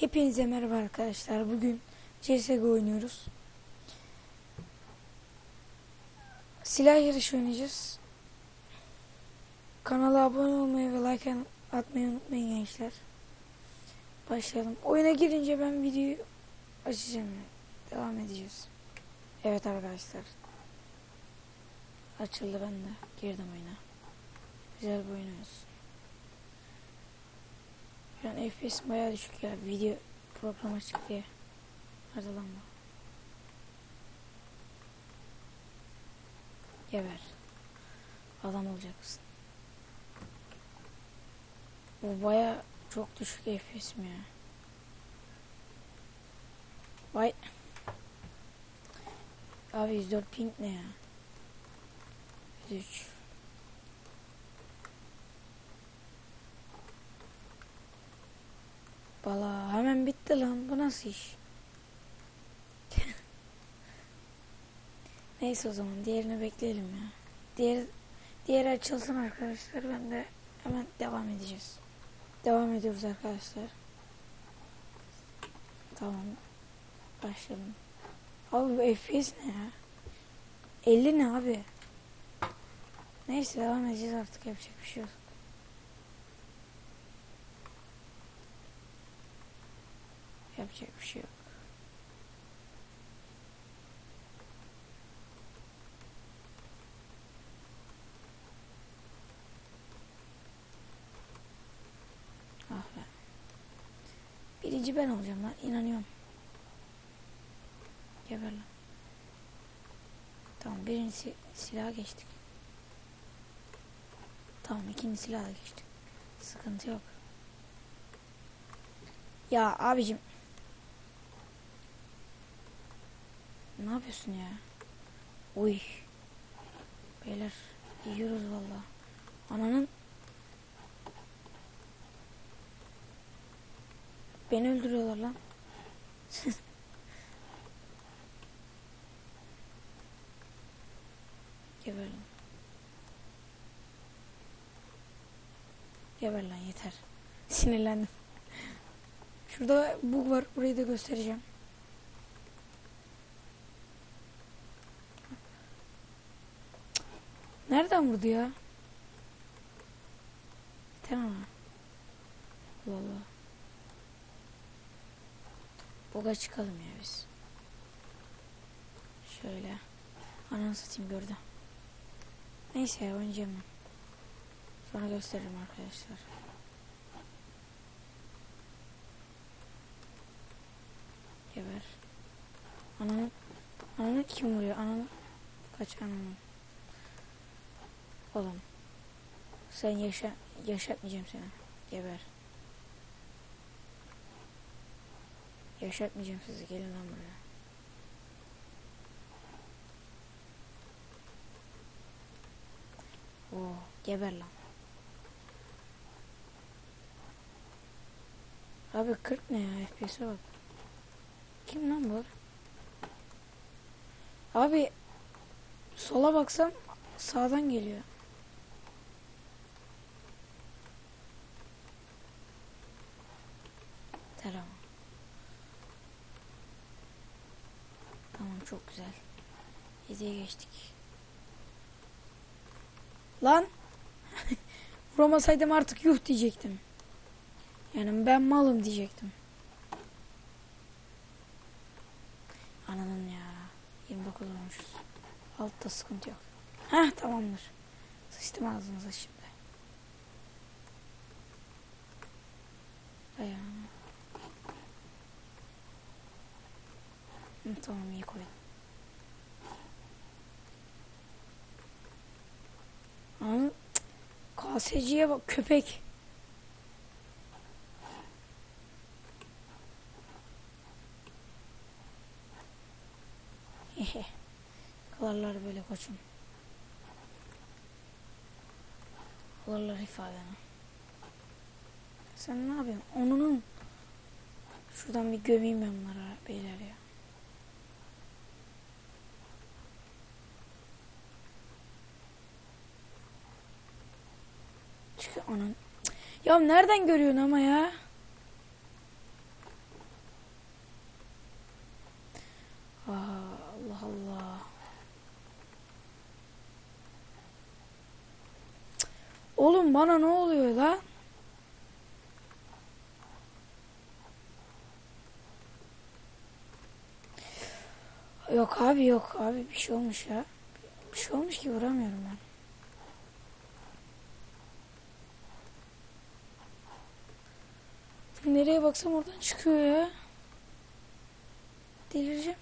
Hepinize merhaba arkadaşlar. Bugün CSGO oynuyoruz. Silah yarışı oynayacağız. Kanala abone olmayı ve like atmayı unutmayın gençler. Başlayalım. Oyuna girince ben videoyu açacağım. Devam edeceğiz. Evet arkadaşlar. Açıldı ben de. Girdim oyuna. Güzel bir oyun. An FPS bayağı düşük ya. Video program açık diye. Nerede? Geber. Adam olacaksın. Bu baya çok düşük FPS mi ya? Vay. Abi 104 ping ne ya? 103. Bala hemen bitti lan. Bu nasıl iş? Neyse o zaman diğerini bekleyelim ya. Diğer diğeri açılsın arkadaşlar. Ben de hemen devam edeceğiz. Devam ediyoruz arkadaşlar. Tamam. Başlayalım. Abi bu FPS ne ya? 50 ne abi? Neyse devam edeceğiz artık yapacak bir şey yok. Yapacak bir şey yok. Ah be. Birinci ben olacağım lan inanıyorum. Geber lan. Tamam birinci si- silaha geçtik. Tamam ikinci silaha geçtik. Sıkıntı yok. Ya abicim. Ne yapıyorsun ya? Uy. Beyler yiyoruz valla. Ananın Beni öldürüyorlar lan. Geber lan. Geber lan yeter. Sinirlendim. Şurada bug var. Burayı da göstereceğim. Nereden vurdu ya? Tamam. Allah. Buga çıkalım ya biz. Şöyle. Ananı satayım gördü. Neyse ya oynayacağım ben. Sonra gösteririm arkadaşlar. Geber. Ananı, ananı kim vuruyor? Ananı kaç ananı. Oğlum. Sen yaşa, yaşatmayacağım seni. Geber. Yaşatmayacağım sizi. Gelin lan buraya. Oo, geber lan. Abi 40 ne ya? FPS'e bak. Kim lan bu? Abi sola baksam sağdan geliyor. Tamam. Tamam çok güzel. 7'ye geçtik. Lan vuramasaydım artık yuh diyecektim. Yani ben malım diyecektim. Ananın ya. 29 olmuşuz. Altta sıkıntı yok. Heh tamamdır. Sıçtım ağzınıza şimdi. Ayağım. Tamam iyi koydum. KSC'ye bak köpek. Kalarlar böyle koçum. Kalarlar ifadeni. Sen ne yapıyorsun? Onunun. Şuradan bir gömeyim ben bunlara beyler ya. yapıyor onun. Ya nereden görüyorsun ama ya? Allah Allah. Oğlum bana ne oluyor lan? Yok abi yok abi bir şey olmuş ya. Bir şey olmuş ki vuramıyorum ben. Nereye baksam oradan çıkıyor ya. Delireceğim.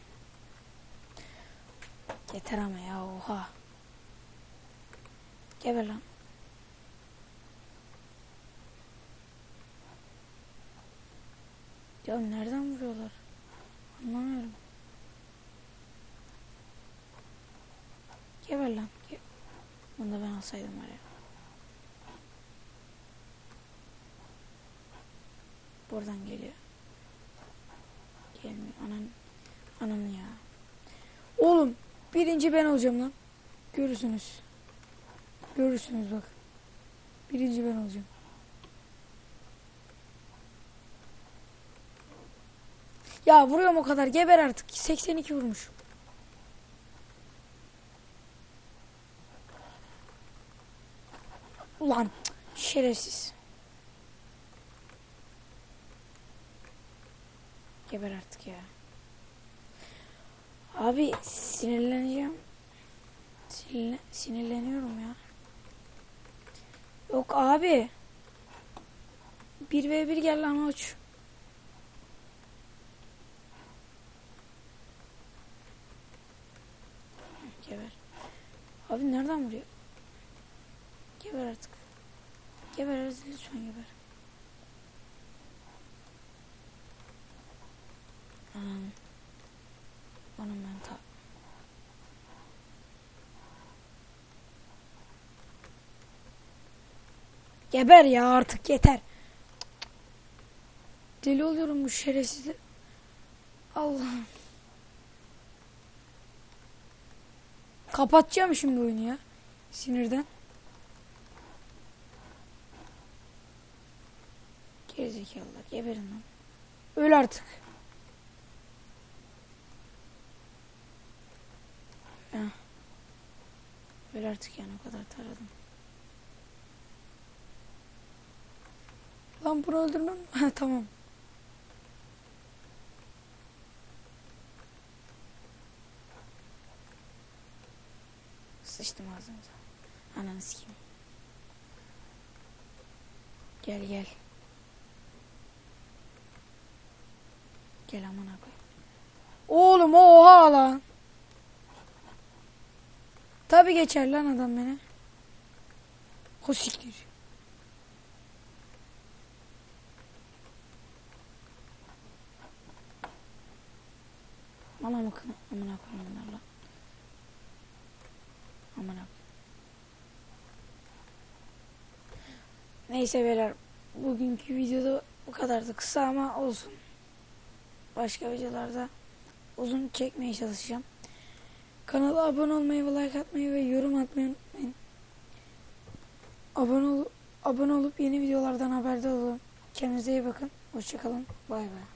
Yeter ama ya oha. Geber lan. Ya nereden vuruyorlar? Anlamıyorum. Geber lan. Bunu da ben alsaydım var ya. Buradan geliyor. Gelmiyor. Anan, ananı ya. Oğlum birinci ben olacağım lan. Görürsünüz. Görürsünüz bak. Birinci ben olacağım. Ya vuruyorum o kadar. Geber artık. 82 vurmuş. Ulan şerefsiz. Geber artık ya. Abi sinirleneceğim. Sinirle- sinirleniyorum ya. Yok abi. 1v1 gel lan uç. Geber. Abi nereden vuruyor? Geber artık. Geber lütfen geber. Ben ta... Geber ya artık yeter. Deli oluyorum bu şerefsizle. Allah'ım. Kapatacağım şimdi oyunu ya. Sinirden. Gerizekalılar geberin lan. Öl artık. Heh. Öl artık yani o kadar taradım. Lan bunu öldürmem. Ha tamam. Sıçtım ağzınıza. Ananı sikeyim. Gel gel. Gel amına koyayım. Oğlum oha lan. Tabi geçer lan adam beni. O siktir. Mala mı kına? Amına koyayım bunlar lan. Amına. Neyse beyler. Bugünkü videoda bu kadardı. Kısa ama olsun. Başka videolarda uzun çekmeye çalışacağım. Kanala abone olmayı ve like atmayı ve yorum atmayı unutmayın. Abone ol abone olup yeni videolardan haberdar olun. Kendinize iyi bakın. Hoşçakalın. Bay bay.